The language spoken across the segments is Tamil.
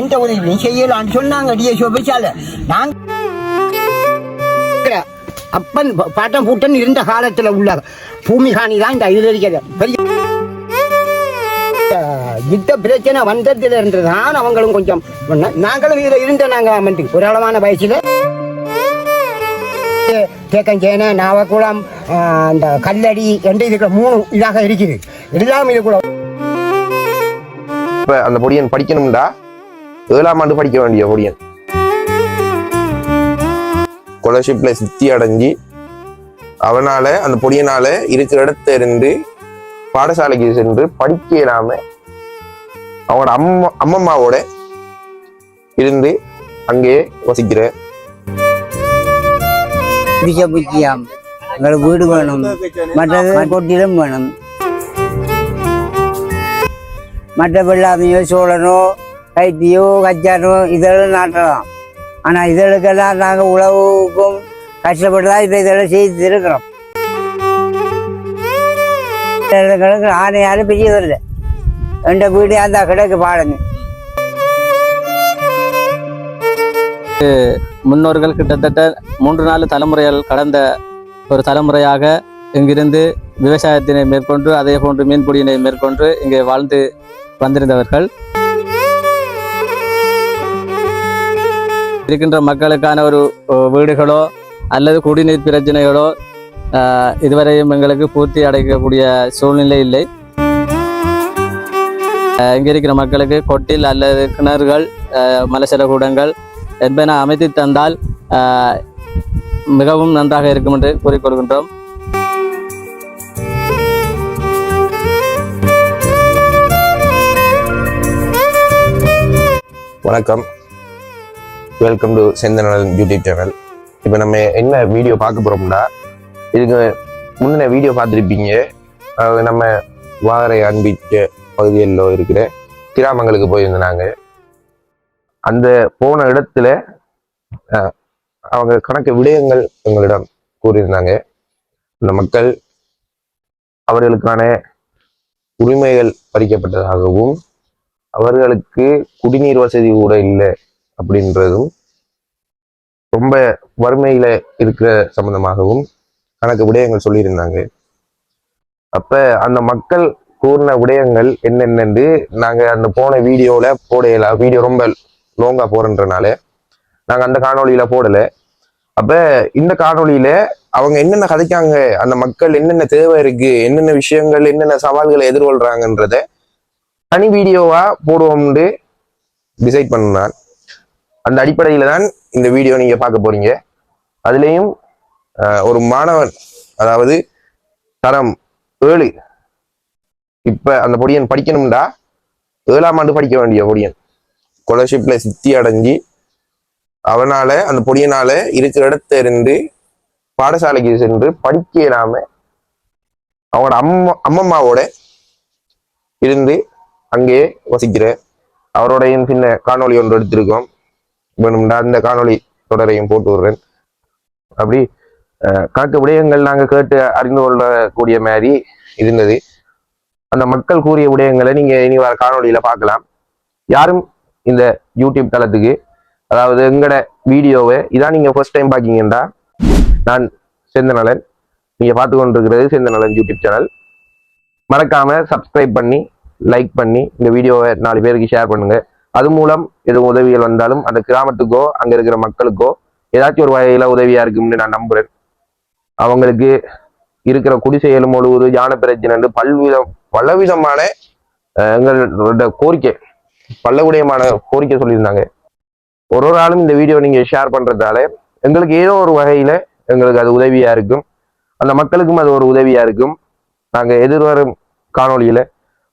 எந்த உதவியும் செய்யலாம்னு சொன்னாங்க டிஎஸ் ஆபீஸால நாங்க அப்பன் பட்டம் பூட்டன் இருந்த காலத்துல உள்ள பூமிகாணி தான் இந்த இது இருக்கிறது பெரிய யுத்த பிரச்சனை வந்ததுல இருந்து தான் அவங்களும் கொஞ்சம் நாங்களும் இதில் இருந்த நாங்க வந்து ஒரு அளவான வயசுல தேக்கஞ்சேனை நாவக்குளம் அந்த கல்லடி என்று இதுக்கு மூணு இதாக இருக்குது. எல்லாம் கூட அந்த பொடியன் படிக்கணும்டா. ஏழாம் ஆண்டு படிக்க வேண்டிய ஒடியன் ஸ்காலர்ஷிப்பில் சித்தி அடைஞ்சு அவனால அந்த பொடியனால இருக்கிற இடத்த இருந்து பாடசாலைக்கு சென்று படிக்க இல்லாமல் அவனோட அம்மா அம்மம்மாவோட இருந்து அங்கேயே வசிக்கிற. பிடிச்ச முக்கியம் எங்களுக்கு வீடு வேணும். மற்றது கொட்டிலும் வேணும். மற்ற வெள்ளாமையோ சோழனோ கைத்தியோ கச்சானோ இதெல்லாம் நாட்டலாம். ஆனால் இதழுக்கெல்லாம் நாங்கள் உழவுக்கும் கஷ்டப்பட்டு தான் இப்போ இதெல்லாம் செய்து இருக்கிறோம் எங்களுக்கு ஆணையாலும் பெரியதில்லை எந்த வீடு அந்த கிடக்கு பாடுங்க முன்னோர்கள் கிட்டத்தட்ட மூன்று நாலு தலைமுறைகள் கடந்த ஒரு தலைமுறையாக இங்கிருந்து விவசாயத்தினை மேற்கொண்டு அதே போன்று மீன்பிடியினை மேற்கொண்டு இங்கே வாழ்ந்து வந்திருந்தவர்கள். இருக்கின்ற மக்களுக்கான ஒரு வீடுகளோ அல்லது குடிநீர் பிரச்சனைகளோ இதுவரையும் எங்களுக்கு பூர்த்தி அடைக்கக்கூடிய சூழ்நிலை இல்லை. இங்கே இருக்கிற மக்களுக்கு கொட்டில் அல்லது கிணறுகள் ஆஹ், மலசல கூடங்கள் என்பன அமைத்து தந்தால் மிகவும் நன்றாக இருக்கும் என்று கூறிக்கொள்கின்றோம். வணக்கம். Welcome to Senthanal YouTube channel இப்போ நம்ம என்ன வீடியோ பார்க்க போகிறோம்னா இதுக்கு முன்ன வீடியோ பார்த்துருப்பீங்க. அதாவது நம்ம வாகரை அன்பிக்க பகுதிகளில் இருக்கிற கிராமங்களுக்கு போயிருந்தாங்க அந்த போன இடத்துல அவங்க கணக்கு விடயங்கள் எங்களிடம் கூறியிருந்தாங்க. அந்த மக்கள் அவர்களுக்கான உரிமைகள் பறிக்கப்பட்டதாகவும் அவர்களுக்கு குடிநீர் வசதி கூட இல்லை அப்படின்றதும் ரொம்ப வறுமையில இருக்கிற சம்பந்தமாகவும் கணக்கு விடயங்கள் சொல்லியிருந்தாங்க. அப்ப அந்த மக்கள் கூறின விடயங்கள் என்னென்னு நாங்க அந்த போன வீடியோல போடையில வீடியோ ரொம்ப லோங்கா போறன்றனால நாங்க அந்த காணொலியில போடல. அப்ப இந்த காணொளியில அவங்க என்னென்ன கதைக்காங்க அந்த மக்கள் என்னென்ன தேவை இருக்கு என்னென்ன விஷயங்கள் என்னென்ன சவால்களை எதிர்கொள்றாங்கன்றத தனி வீடியோவா போடுவோம்னு டிசைட் பண்ணான். அந்த அடிப்படையில் தான் இந்த வீடியோ நீங்கள் பார்க்க போறீங்க. அதுலேயும் ஒரு மாணவன் அதாவது தரம் ஏழு. இப்போ அந்த பொடியன் படிக்கணும்டா. ஏழாம் ஆண்டு படிக்க வேண்டிய பொடியன். ஸ்காலர்ஷிப்பில் சித்தி அடைஞ்சு அவனால் அந்த பொடியனால் இருக்கிற இடத்துல இருந்து பாடசாலைக்கு சென்று படிக்க இல்லாமல் அவனோட அம்மா அம்மம்மாவோட இருந்து அங்கேயே வசிக்கிற அவரோடையும் சின்ன காணொளி ஒன்று எடுத்திருக்கோம். வேணும்டா அந்த காணொளி தொடரையும் போட்டு விடுறேன். அப்படி அஹ், கணக்கு விடயங்கள் நாங்கள் கேட்டு அறிந்து கொள்ளக்கூடிய மாதிரி இருந்தது. அந்த மக்கள் கூறிய விடயங்களை நீங்கள் இனி வர காணொலியில் பார்க்கலாம். யாரும் இந்த யூடியூப் தளத்துக்கு அதாவது எங்கட வீடியோவை இதான் நீங்கள் ஃபர்ஸ்ட் டைம் பார்க்கீங்கன்னா நான் செந்தநலன் நீங்கள் பார்த்து கொண்டிருக்கிறது செந்தநலன் யூடியூப் சேனல் மறக்காமல் சப்ஸ்கிரைப் பண்ணி லைக் பண்ணி இந்த வீடியோவை நாலு பேருக்கு ஷேர் பண்ணுங்கள் அது மூலம் எதுவும் உதவிகள் வந்தாலும் அந்த கிராமத்துக்கோ அங்க இருக்கிற மக்களுக்கோ ஏதாச்சும் ஒரு வகையில உதவியா இருக்கும்னு நான் நம்புறேன். அவங்களுக்கு இருக்கிற குடிசெயலும் முழுவது யான பிரச்சனை பல்விதம் பலவிதமான எங்களோட கோரிக்கை பல்லவிடயமான கோரிக்கை சொல்லியிருந்தாங்க. ஒரு ஒரு ஆளும் இந்த வீடியோ நீங்க ஷேர் பண்றதால எங்களுக்கு ஏதோ ஒரு வகையில எங்களுக்கு அது உதவியா இருக்கும். அந்த மக்களுக்கும் அது ஒரு உதவியா இருக்கும். நாங்க எதிர்வரும் காணொளியில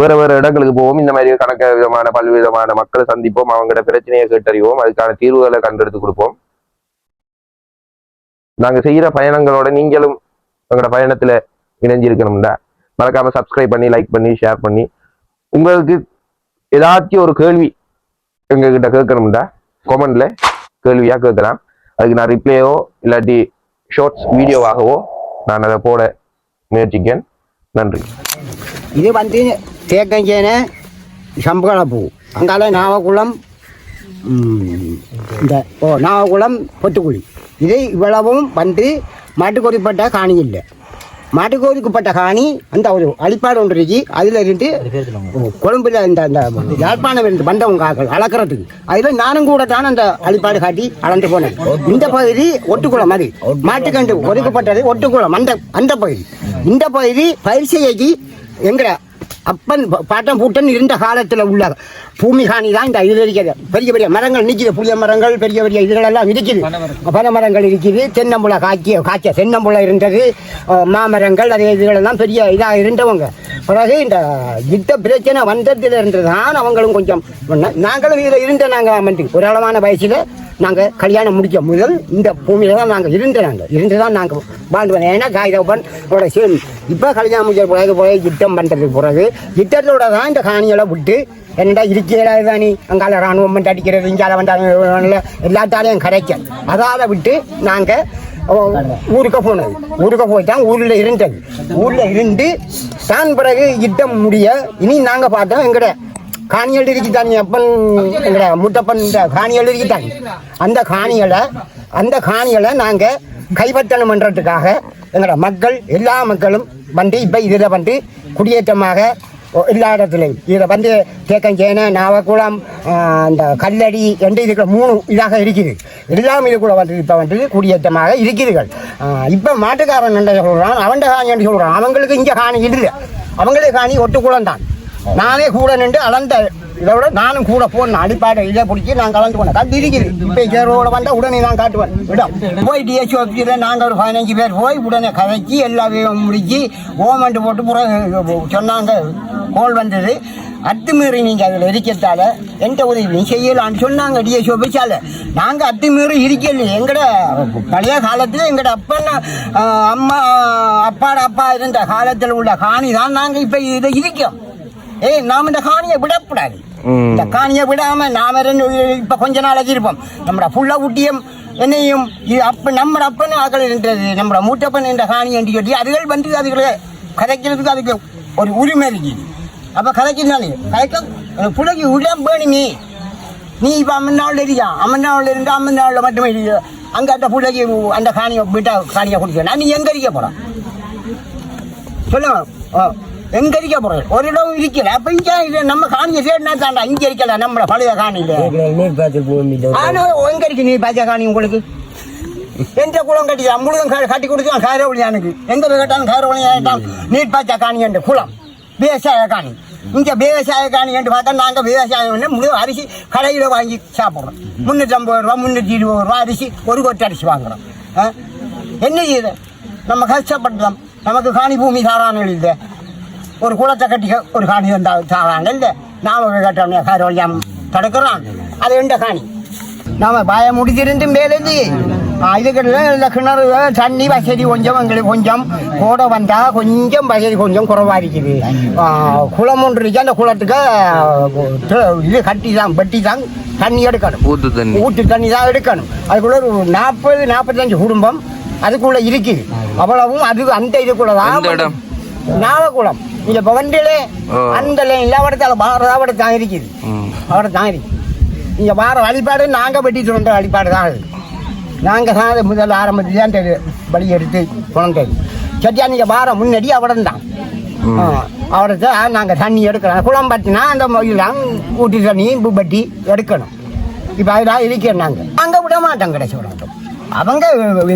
வேற வேற இடங்களுக்கு போவோம். இந்த மாதிரி கணக்க விதமான பல்விதமான மக்களை சந்திப்போம். அவங்களோட பிரச்சனையை கேட்டறிவோம். அதுக்கான தீர்வுகளை கண்டெடுத்து கொடுப்போம். நாங்க செய்யற பயணங்களோட நீங்களும் எங்களோட பயணத்துல இணைஞ்சிருக்கணும்டா மறக்காம சப்ஸ்கிரைப் பண்ணி லைக் பண்ணி ஷேர் பண்ணி. உங்களுக்கு ஏதாச்சும் ஒரு கேள்வி எங்ககிட்ட கேட்கணும்டா கொமெண்ட்ல கேள்வியா கேட்கலாம். அதுக்கு நான் ரிப்ளையோ இல்லாட்டி ஷார்ட்ஸ் வீடியோவாகவோ நான் அதை போட முயற்சிக்கேன். நன்றி. இது வந்து தேக்கஞ்சேனை சம்பளப்பூ அங்கால நாவக்குளம் இந்த ஓ நாககுளம் பொட்டுக்குழி இது இவ்வளவும் வந்து மாட்டுக்கோரிப்பட்ட காணி இல்லை. மாட்டுக்கோரிக்கப்பட்ட காணி அந்த ஒரு அழிப்பாடு ஒன்று இருக்கு. அதில் இருந்து கொழும்புல இந்த இந்த யாழ்ப்பாணம் இருந்து வந்தவங்க அளக்கிறதுக்கு. அதில் நானும் கூட தான் அந்த அழிப்பாடு காட்டி அளந்து போனேன். இந்த பகுதி ஒட்டுக்குளம் அது. மாட்டுக்கண்டு ஒதுக்கப்பட்டது ஒட்டுக்குளம். அந்த அந்த பகுதி. இந்த பகுதி பயிர் செய்யக்கு எங்கட அப்பன் ப- பாட்டன் பூட்டன் இருந்த காலத்தில் உள்ள பூமி காணி தான் இந்த இதில் இருக்கிறது. பெரிய பெரிய மரங்கள் நிற்கிது புளிய மரங்கள் பெரிய பெரிய இதுகளெல்லாம் இருக்குது. பனை மரங்கள். இருக்குது. தென்னம்புளை காய்க்கிய காய்ச்ச தென்னம்புளை இருந்தது. மாமரங்கள் அதே இதுகளெல்லாம் பெரிய இதாக இருந்தவங்க. பிறகு இந்த யுத்த பிரச்சனை வந்ததில் இருந்து தான் அவங்களும் கொஞ்சம் நாங்களும் இதில் இருந்த நாங்கள் வந்து ஒரு அளவான வயசில் நாங்கள் கல்யாணம் முடிக்க முதல் இந்த பூமியில் தான் நாங்கள் இருந்து நாங்கள் இருந்து தான் நாங்கள் வாழ்ந்து வந்தோம் ஏன்னா காகிதப்பன் உடைய சேம். இப்போ கல்யாணம் முடிச்ச பிறகு போய் யுத்தம் பண்ணுறதுக்கு பிறகு யுத்தத்தோட தான் இந்த காணிகளை விட்டு என்னடா இருக்கிறா தானே அங்கால ராணுவம் வந்து அடிக்கிறது இங்கால வந்தாங்க எல்லாத்தாலையும் கரைக்க. அதாவது விட்டு நாங்கள் ஊருக்கு போனது. ஊருக்கு போய் தான் ஊரில் இருந்தது. ஊரில் இருந்து தான் பிறகு யுத்தம் முடிய இனி நாங்கள் பார்த்தோம் எங்கட காணிகள் இருக்குதாங்க அப்பன் எங்கட முத்தப்பன் இந்த காணிகள் இருக்குதாங்க அந்த காணிகளை அந்த காணிகளை நாங்கள் கைப்பற்றணும் பண்ணுறதுக்காக எங்கட மக்கள் எல்லா மக்களும் வந்து இப்போ இதில் வந்து குடியேற்றமாக எல்லா இடத்துலையும். இதில் வந்து தேக்கஞ்சேனை நாவக்குளம் அந்த இந்த கல்லடி என்று இதுக்கு மூணு இதாக இருக்குது. எல்லாம் கூட வந்து இப்போ வந்து குடியேற்றமாக இருக்கிறீர்கள். இப்போ மாட்டுக்காரன் என்ன சொல்கிறான் அவன் காணி என்று சொல்கிறான் அவங்களுக்கு இங்கே காணி இல்லை. அவங்களுக்கு காணி ஒட்டுக்குளம் தான் நானே கூட நின்று அளந்த இதை விட நானும் கூட போன அடிப்பாடு இதை பிடிச்சி நான் கலந்து போனேன் கட்டி இருக்குது இப்போ ஜெரோட வந்தால் உடனே நான் காட்டுவேன். விடும் போய் டிஎஸ்சி ஆஃபீஸில் நாங்கள் ஒரு பதினஞ்சு பேர் போய் உடனே கதைச்சி எல்லா வேலையும் முடிச்சு ஓமெண்ட் போட்டு புற சொன்னாங்க. கோல் வந்தது. அத்துமீறி நீங்கள் அதில் இருக்கிறதால எந்த உதவியும் செய்யலான்னு சொன்னாங்க டிஎஸ்சி ஆஃபீஸால் நாங்கள் அத்துமீறி இருக்கல. எங்கட பழைய காலத்தில் எங்கட அப்பன் அம்மா அப்பாட அப்பா இருந்த காலத்தில் உள்ள காணி தான் நாங்கள் இப்போ இதை இருக்கோம். ஏய் நாம் இந்த காணியை விடக்கூடாது. இந்த காணியை விடாம நாம ரெண்டு இப்ப கொஞ்ச நாளைக்கு இருப்போம் நம்மட புள்ள குட்டியும் என்னையும் அப்ப நம்ம அப்பன் ஆக்கள் இருந்தது நம்மட மூட்டப்பன் என்ற காணி என்று சொல்லி அதுகள் வந்து அதுகளை கதைக்கிறதுக்கு அதுக்கு ஒரு உரிமை இருக்குது அப்ப கதைக்கிறானே கதைக்க புள்ளைக்கு உடம் வேணும் நீ. இப்ப அம்மன் நாள் இருக்கியா அம்மன் நாள் இருந்து அம்மன் நாள்ல மட்டுமே இருக்கு. அங்க அந்த பிள்ளைக்கு அந்த காணியை விட்டா காணியை குடிக்க நீ எங்க இருக்க போற? சொல்லுங்க. ஆ, எங்க இருக்க போறேன் ஒரு இடம் இருக்கல அப்ப இங்க இது நம்ம காணியை தேடினா தாண்டா. இங்க இருக்கல நம்ம பழைய காணியில. ஆனா எங்க இருக்கு நீ பழைய காணி உங்களுக்கு? எந்த குளம் கட்டி முழுதும் கட்டி கொடுத்தான் காரவழி எனக்கு. எங்க போய் கேட்டாலும் காரவழி ஆயிட்டான். நீர் பாய்ச்சா காணி என்று குளம். விவசாய காணி. இங்க விவசாய காணி என்று பார்த்தா நாங்க விவசாயம் முழு அரிசி கடையில வாங்கி சாப்பிடுறோம். முன்னூத்தி ஐம்பது ரூபா முன்னூத்தி இருபது ரூபா அரிசி ஒரு கொட்டை அரிசி வாங்குறோம்? என்ன செய்யுது நம்ம கஷ்டப்பட்டோம் நமக்கு காணி பூமி தாரானங்கள் இல்லை ஒரு குளத்தை கட்டி ஒரு காணி வந்தா தாராங்க இல்லை நாம போய் கட்டோம் காரவழியாம் தடுக்கிறான். அது எந்த காணி? நாம பாய முடிச்சிருந்து மேலேந்து இதுக்கிட்ட இந்த கிணறு தண்ணி வசதி கொஞ்சம் எங்களுக்கு கொஞ்சம். கூட வந்தா கொஞ்சம் வசதி கொஞ்சம் குறைவா இருக்குது. குளம் ஒன்று இருக்கு. அந்த குளத்துக்கு இது கட்டி தான் வெட்டி தான் தண்ணி எடுக்கணும். ஊத்து தண்ணி. ஊற்று தண்ணி தான் எடுக்கணும். அதுக்குள்ள ஒரு நாற்பது நாற்பத்தஞ்சு குடும்பம் அதுக்குள்ள இருக்குது. அவ்வளவும் அது அந்த இதுக்குள்ள தான்? நாகக்குளம் இங்க பவண்டிலே. அந்த இல்லாவடத்தால பாரதாவட தான் இருக்குது. ம். அவட தான் இருக்கு இங்க வார வழிபாடு நாங்க வெட்டி சொல்ற வழிபாடு தான் அது. நாங்க தான் அதை முதல் ஆரம்பத்தில் அந்த வழி எடுத்து கொண்டது சட்டியா நீங்க வார முன்னாடி அவடம் தான் அவரை தான் நாங்கள் தண்ணி எடுக்கிறோம் குளம் பட்டினா அந்த இதெல்லாம் ஊட்டி தண்ணி பட்டி எடுக்கணும். இப்போ அதெல்லாம் இருக்கிறோம் நாங்கள் நாங்கள் விட மாட்டோம் கடைசி விடட்டும் அவங்க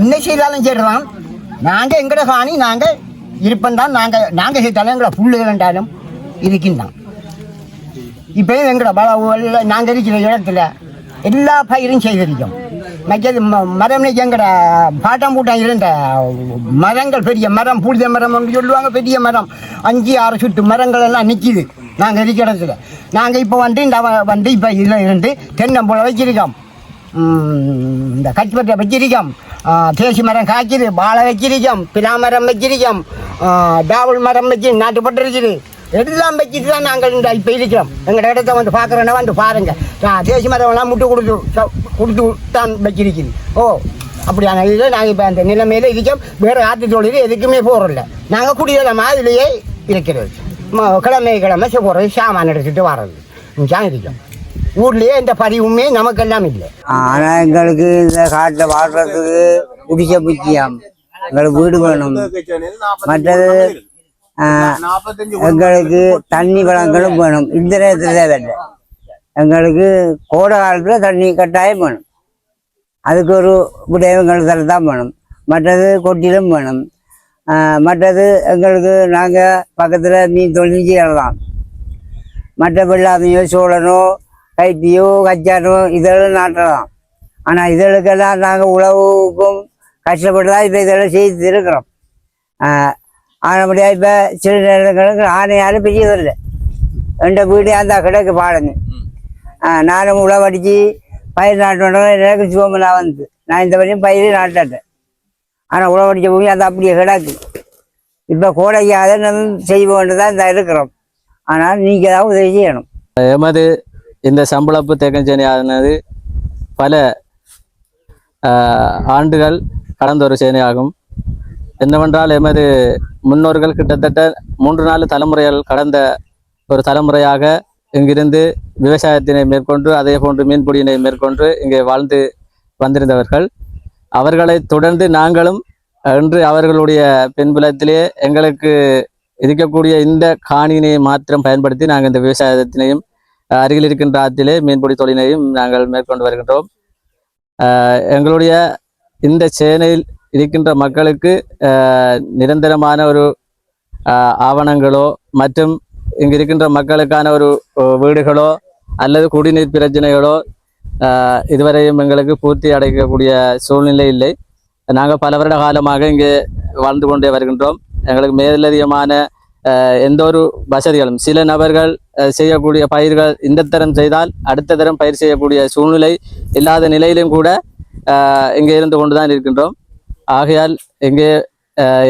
என்ன செய்தாலும் சரிதான். நாங்கள் எங்கட காணி நாங்கள் இருப்போம் தான் நாங்கள் நாங்கள் செய்தாலும் எங்களை புல்லு வேண்டாலும் இருக்கின்றான். இப்பயும் எங்கட பல நாங்கள் இருக்கிற இடத்துல எல்லா பயிரும் செய்திருக்கோம் மற்றது ம- மரம் எங்கட பாட்டம் பூட்டம் இருந்த மரங்கள் பெரிய மரம் புளிய மரம் ஒன்று சொல்லுவாங்க பெரிய மரம். அஞ்சு ஆறு சுட்டு மரங்கள் எல்லாம் நிற்கிது நாங்கள் இருக்கிற இடத்துல. நாங்கள் இப்போ வந்து இந்த வந்து இப்போ இதில் இருந்து தென்னம்பழம் வச்சிருக்கோம். இந்த கச்சிப்பட்டை வச்சிருக்கோம். தேசி மரம் காய்க்குது வாழை வச்சிருக்கோம் பிலா மரம் வச்சிருக்கோம் டாவல் மரம் வச்சு நாட்டுப்பட்டு இருக்குது. எல்லாம் வச்சுட்டு தான் நாங்கள் இந்த இப்போ இருக்கிறோம். எங்கள் இடத்த வந்து பார்க்குறோன்னா வந்து பாருங்க. ஆ, தேசி மரம் எல்லாம் முட்டு கொடுத்து கொடுத்து தான் வச்சிருக்குது. ஓ அப்படியான இதில் நாங்கள் இப்போ அந்த நிலைமையில் இருக்கோம். வேறு ஆற்று தொழில் எதுக்குமே போகிறோம்ல நாங்கள் குடியேறமா அதிலேயே இருக்கிறது. கிழமை கிழமை போகிறது சாமான் எடுத்துகிட்டு வர்றது. இங்கே இருக்கோம். ஊர்லயே இந்த பதிவுமே நமக்கெல்லாம் இல்லை. ஆனா எங்களுக்கு இந்த காட்டுல வாழ்றதுக்கு குடிச்ச முக்கியம் எங்களுக்கு வீடு வேணும். மற்றது எங்களுக்கு தண்ணி வளங்களும் வேணும். இந்த நேரத்தில் வேலை எங்களுக்கு கோடை காலத்தில் தண்ணி கட்டாயம் வேணும். அதுக்கு ஒரு விடயங்கள் தான் வேணும். மற்றது கொட்டிலும் வேணும். மற்றது எங்களுக்கு நாங்கள் பக்கத்தில் மீன் தொழில் செய்யலாம் மற்ற வெள்ளாமையோ சோழனோ கைத்தியோ கச்சானோ இதெல்லாம் நாட்டலாம். ஆனால் இதழுக்கெல்லாம் நாங்கள் உழவுக்கும் கஷ்டப்பட்டு தான் இப்போ இதெல்லாம் செய்து இருக்கிறோம். ஆனபடியாக இப்போ சில நேரங்களுக்கு ஆனையாலும் பெரியதில்லை எந்த வீடே அந்த கிடக்கு பாடுங்க. நானும் உழவடிச்சு பயிர் நாட்டோட எனக்கு சிவமலா வந்து. நான் இந்த வரையும் பயிர் நாட்டேன் ஆனால் உழவடிச்ச பூமி அது அப்படியே கிடக்கு. இப்போ கோடைக்காக நம்ம செய்வோன்னு தான் இந்த இருக்கிறோம். ஆனால் நீங்கள் தான் உதவி செய்யணும். எமது இந்த சம்பளப்பு தேக்கஞ்சேனையானது பல ஆண்டுகள் கடந்த ஒரு சேனையாகும் என்னவென்றால் எமது முன்னோர்கள் கிட்டத்தட்ட மூன்று நாலு தலைமுறைகள் கடந்த ஒரு தலைமுறையாக இங்கிருந்து விவசாயத்தினை மேற்கொண்டு அதே போன்று மீன்பிடியினை மேற்கொண்டு இங்கே வாழ்ந்து வந்திருந்தவர்கள். அவர்களை தொடர்ந்து நாங்களும் இன்று அவர்களுடைய பின்புலத்திலே எங்களுக்கு இருக்கக்கூடிய இந்த காணியினை மாத்திரம் பயன்படுத்தி நாங்கள் இந்த விவசாயத்தினையும் அருகில் இருக்கின்ற ஆற்றிலே மீன்பிடி தொழிலையும் நாங்கள் மேற்கொண்டு வருகின்றோம். எங்களுடைய இந்த சேனையில் இருக்கின்ற மக்களுக்கு நிரந்தரமான ஒரு ஆவணங்களோ மற்றும் இங்கு இருக்கின்ற மக்களுக்கான ஒரு வீடுகளோ அல்லது குடிநீர் பிரச்சனைகளோ இதுவரையும் எங்களுக்கு பூர்த்தி அடைக்கக்கூடிய சூழ்நிலை இல்லை. நாங்கள் பல வருட காலமாக இங்கே வாழ்ந்து கொண்டே வருகின்றோம். எங்களுக்கு மேலதிகமான எந்த ஒரு வசதிகளும். சில நபர்கள் செய்யக்கூடிய பயிர்கள் இந்த தரம் செய்தால் அடுத்த தரம் பயிர் செய்யக்கூடிய சூழ்நிலை இல்லாத நிலையிலும் கூட இங்கே இருந்து கொண்டுதான் இருக்கின்றோம். ஆகையால் இங்கே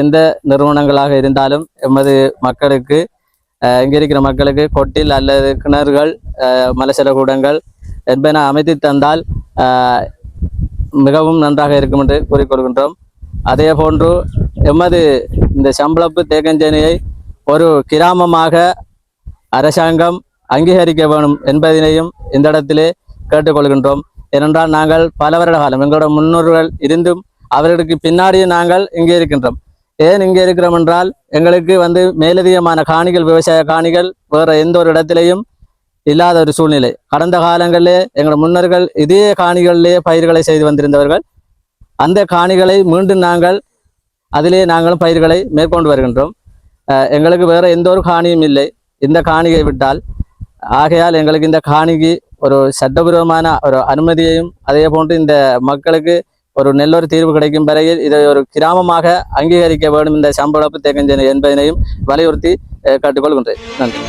எந்த நிறுவனங்களாக இருந்தாலும் எமது மக்களுக்கு இங்கே இருக்கிற மக்களுக்கு கொட்டில் அல்லது கிணறுகள் அஹ், மலசல கூடங்கள் என்பன அமைத்து தந்தால் மிகவும் நன்றாக இருக்கும் என்று கூறிக்கொள்கின்றோம் அதே போன்று எமது இந்த சம்பளப்பு தேக்கஞ்சேனையை ஒரு கிராமமாக அரசாங்கம் அங்கீகரிக்க வேணும் என்பதனையும் இந்த இடத்திலே கேட்டுக்கொள்கின்றோம். ஏனென்றால் நாங்கள் பல வருட காலம் எங்களோட முன்னோர்கள் இருந்தும் அவர்களுக்கு பின்னாடியே நாங்கள் இங்கே இருக்கின்றோம். ஏன் இங்கே இருக்கிறோம் என்றால் எங்களுக்கு வந்து மேலதிகமான காணிகள் விவசாய காணிகள் வேற எந்த ஒரு இடத்திலையும் இல்லாத ஒரு சூழ்நிலை. கடந்த காலங்களிலே எங்களோட முன்னர்கள் இதே காணிகளிலே பயிர்களை செய்து வந்திருந்தவர்கள் அந்த காணிகளை மீண்டும் நாங்கள் அதிலே நாங்களும் பயிர்களை மேற்கொண்டு வருகின்றோம். எங்களுக்கு வேறு எந்த ஒரு காணியும் இல்லை இந்த காணிகை விட்டால் ஆகையால் எங்களுக்கு இந்த காணிக்கு ஒரு சட்டபூர்வமான ஒரு அனுமதியையும் அதே போன்று இந்த மக்களுக்கு ஒரு நல்லொரு தீர்வு கிடைக்கும் வரையில் இதை ஒரு கிராமமாக அங்கீகரிக்க வேண்டும் இந்த சம்பளப்பு தேக்கஞ்சனை என்பதனையும் வலியுறுத்தி கேட்டுக்கொள்கின்றேன் நன்றி